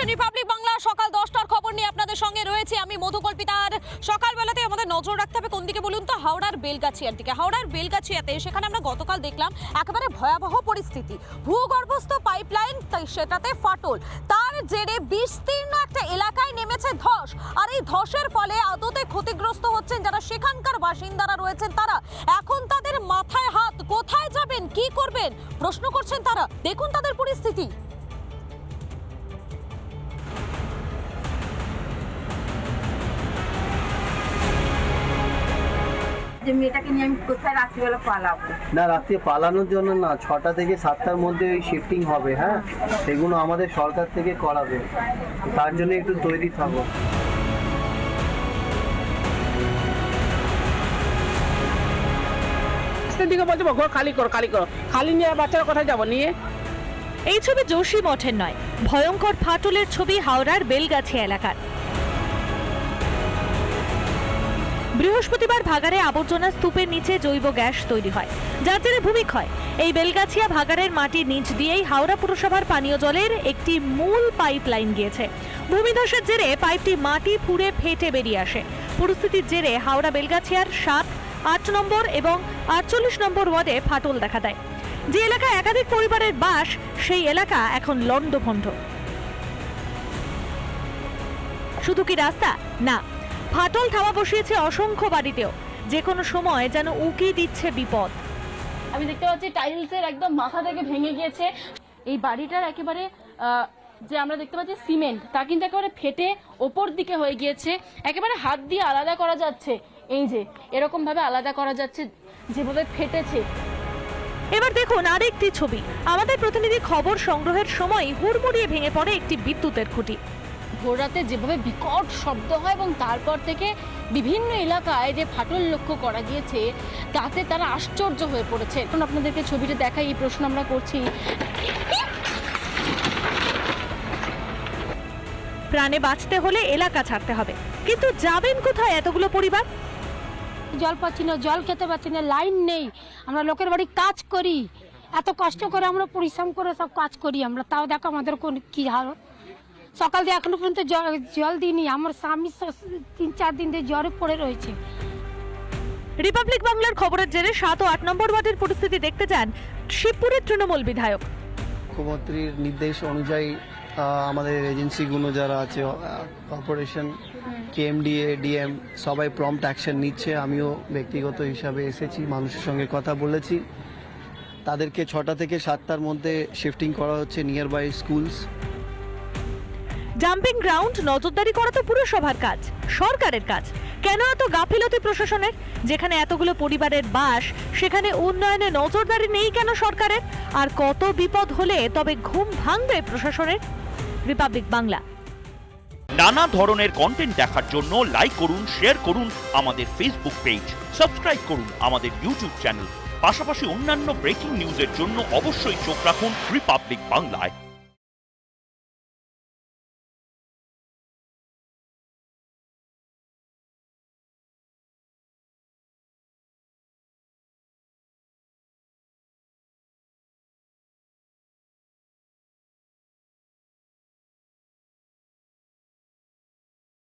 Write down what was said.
দেখছেন রিপাবলিক বাংলা সকাল দশটার খবর নিয়ে আপনাদের সঙ্গে রয়েছে আমি মধুকল্পিতার সকালবেলাতে আমাদের নজর রাখতে হবে কোন দিকে বলুন তো, হাওড়ার বেলগাছিয়ার দিকে। হাওড়ার বেলগাছিয়াতে সেখানে আমরা গতকাল দেখলাম একেবারে ভয়াবহ পরিস্থিতি। ভূগর্ভস্থ পাইপলাইন সেটাতে ফাটল। তার জেরে বিস্তীর্ণ একটা এলাকায় নেমেছে ধস। আর এই ধসের ফলে আদতে ক্ষতিগ্রস্ত হচ্ছেন যারা সেখানকার বাসিন্দারা রয়েছেন তারা। এখন তাদের মাথায় হাত, কোথায় যাবেন, কি করবেন? প্রশ্ন করছেন তারা। দেখুন তাদের পরিস্থিতি। যে মেয়েটাকে নিয়ে আমি কোথায় রাত্রিবেলা পালাবো? না রাত্রে পালানোর জন্য না ছটা থেকে সাতটার মধ্যে ওই শিফটিং হবে হ্যাঁ? সেগুলো আমাদের সরকার থেকে করাবে। তার জন্য একটু তৈরি থাকো। দিকে বলছে ঘর খালি করো খালি করো। খালি নিয়ে বাচ্চারা কোথায় যাব নিয়ে? এই ছবি যোশী মঠের নয় ভয়ঙ্কর ফাটলের ছবি হাওড়ার বেলগাছি এলাকার। বৃহস্পতিবার ভাগাড়ে আবর্জনা স্তূপের নিচে জৈব গ্যাস তৈরি হয়, যার জেরে ভূমিক্ষয়। এই বেলগাছিয়া ভাগাড়ের মাটির নিচ দিয়েই হাওড়া পুরসভার পানীয় জলের একটি মূল পাইপ লাইন গিয়েছে। ভূমিধসের জেরে পাইপটি মাটি ফুঁড়ে ফেটে বেরিয়ে আসে। পরিস্থিতির জেরে হাওড়া বেলগাছিয়ার সাত, আট নম্বর এবং আটচল্লিশ নম্বর ওয়ার্ডে ফাটল দেখা দেয়। যে এলাকায় একাধিক পরিবারের বাস, সেই এলাকা এখন লণ্ডভণ্ড। শুধু কি রাস্তা? না। ফাটল থামা বসিয়েছে অসংখ্য বাড়িতেও। যে কোনো সময় যেন উকি দিচ্ছে বিপদ। আমি দেখতে পাচ্ছি টাইলসের একদম মাথা থেকে ভেঙে গিয়েছে। এই বাড়িটার একেবারে যে আমরা দেখতে পাচ্ছি সিমেন্ট তা কিন্তু একেবারে ফেটে ওপর দিকে হয়ে গিয়েছে। একেবারে হাত দিয়ে আলাদা করা যাচ্ছে। এই যে এরকম ভাবে আলাদা করা যাচ্ছে যেভাবে ফেটেছে। এবার দেখুন আরেকটি ছবি। আমাদের প্রতিনিধি খবর সংগ্রহের সময় হুড়মুড়িয়ে ভেঙে পড়ে একটি বিদ্যুতের খুঁটি। রাতে যেভাবে বিকট শব্দ হয় এবং তারপর থেকে বিভিন্ন এলাকায় যে ফাটল লক্ষ্য করা গিয়েছে তাতে তারা আশ্চর্য হয়ে পড়েছে। এখন আপনাদেরকে ছবিটা দেখাই এই প্রশ্ন আমরা করছি। প্রাণে বাঁচতে হলে এলাকা ছাড়তে হবে। কিন্তু যাবেন কোথায় এতগুলো পরিবার? জল পাচ্ছি না জল খেতে পাচ্ছি না লাইন নেই। আমরা লোকের বাড়ি কাজ করি। এত কষ্ট করে আমরা পরিশ্রম করে সব কাজ করি আমরা। তাও দেখো আমাদের কোন কি হালত সকাল দিয়ে এখনও পর্যন্ত জল জল দিইনি। আমার স্বামী তিন চার দিন দিয়ে জ্বরে পড়ে রয়েছে। রিপাবলিক বাংলার খবরের জেরে সাত ও আট নম্বর ওয়ার্ডের পরিস্থিতি দেখতে যান শিবপুরের তৃণমূল বিধায়ক। মুখ্যমন্ত্রীর নির্দেশ অনুযায়ী আমাদের এজেন্সিগুলো যারা আছে কর্পোরেশন কেএমডিএ ডিএম সবাই প্রম্পট অ্যাকশন নিচ্ছে। আমিও ব্যক্তিগত হিসাবে এসেছি মানুষের সঙ্গে কথা বলেছি। তাদেরকে ছটা থেকে সাতটার মধ্যে শিফটিং করা হচ্ছে near by schools dumping ground নজরদারি করা তো পুরসভার কাজ, সরকারের কাজ। কেন এত গাফিলতি প্রশাসনের? যেখানে এতগুলো পরিবারের বাস, সেখানে উন্নয়নে নজরদারি নেই কেন সরকারের? আর কত বিপদ হলে তবে ঘুম ভাঙবে প্রশাসনের? রিপাবলিক বাংলা নানা ধরনের কন্টেন্ট দেখার জন্য লাইক করুন শেয়ার করুন আমাদের ফেসবুক পেজ সাবস্ক্রাইব করুন আমাদের ইউটিউব চ্যানেল পাশাপাশি অন্যান্য ব্রেকিং নিউজের জন্য অবশ্যই চোখ রাখুন রিপাবলিক বাংলায়